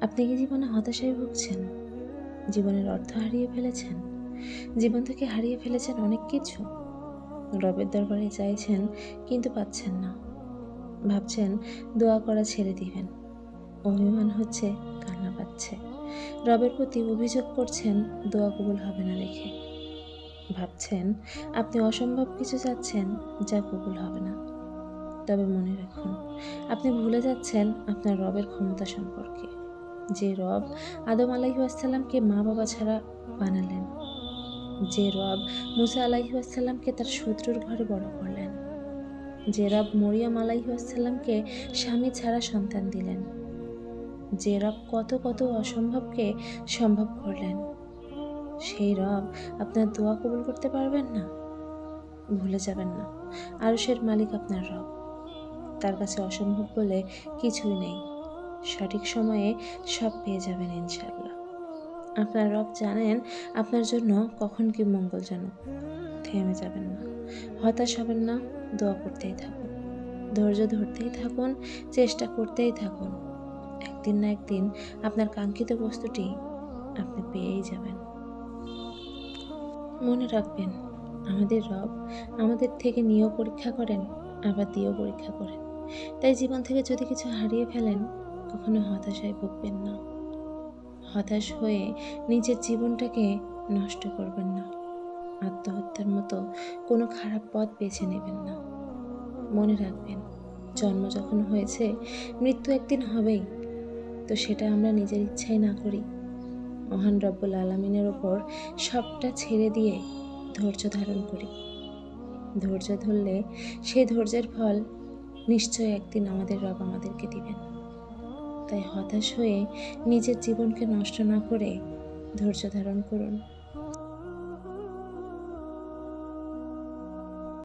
আপনি কি জীবনে হতাশায় ভুগছেন? জীবনের অর্থ হারিয়ে ফেলেছেন? জীবন থেকে হারিয়ে ফেলেছেন অনেক কিছু। রবের দরবারে চাইছেন, কিন্তু পাচ্ছেন না। ভাবছেন, দোয়া করা ছেড়ে দিবেন। অভিমান হচ্ছে, কান্না পাচ্ছে। রবের প্রতি অভিযোগ করছেন, দোয়া কবুল হবে না দেখে ভাবছেন, আপনি অসম্ভব কিছু চাচ্ছেন, যা কবুল হবে না। তবে মনে রাখুন, আপনি ভুলে যাচ্ছেন আপনার রবের ক্ষমতা সম্পর্কে। যে রব আদম আলাইহাসাল্লামকে মা বাবা ছাড়া বানালেন। যে রব মুসা আলাইহাসাল্লামকে তার শত্রুর ঘরে বড় করলেন। যে রব মরিয়াম আলাইহাসাল্লামকে স্বামী ছাড়া সন্তান দিলেন। যে রব কত কত অসম্ভবকে সম্ভব করলেন। সেই রব আপনার দোয়া কবুল করতে পারবেন না? ভুলে যাবেন না। আরশের মালিক আপনার রব। তার কাছে অসম্ভব বলে কিছুই নেই। সঠিক সময়ে সব পেয়ে যাবেন ইনশাল্লাহ আপনার রব জানেন আপনার জন্য কখন কি মঙ্গলজনক। থেমে যাবেন না। হতাশ হবেন না। দোয়া করতেই থাকুন। ধৈর্য ধরতেই থাকুন। চেষ্টা করতেই থাকুন। একদিন না একদিন আপনার কাঙ্ক্ষিত বস্তুটি আপনি পেয়েই যাবেন। মনে রাখবেন, আমাদের রব আমাদের থেকে নিয়েও পরীক্ষা করেন, আবার দিয়েও পরীক্ষা করেন। তাই জীবন থেকে যদি কিছু হারিয়ে ফেলেন কখনো হতাশায় ভুগবেন না। হতাশ হয়ে নিজের জীবনটাকে নষ্ট করবেন না। আত্মহত্যার মতো কোনো খারাপ পথ বেছে নেবেন না। মনে রাখবেন, জন্ম যখন হয়েছে, মৃত্যু একদিন হবেই। তো সেটা আমরা নিজের ইচ্ছাই না করি। মহান রব্বুল আলমিনের ওপর সবটা ছেড়ে দিয়ে ধৈর্য ধারণ করি। ধৈর্য ধরলে সেই ধৈর্যের ফল নিশ্চয় একদিন আমাদের রব আমাদেরকে দিবেন। তাই হতাশ হয়ে নিজের জীবনকে নষ্ট না করে ধৈর্য ধারণ করুন।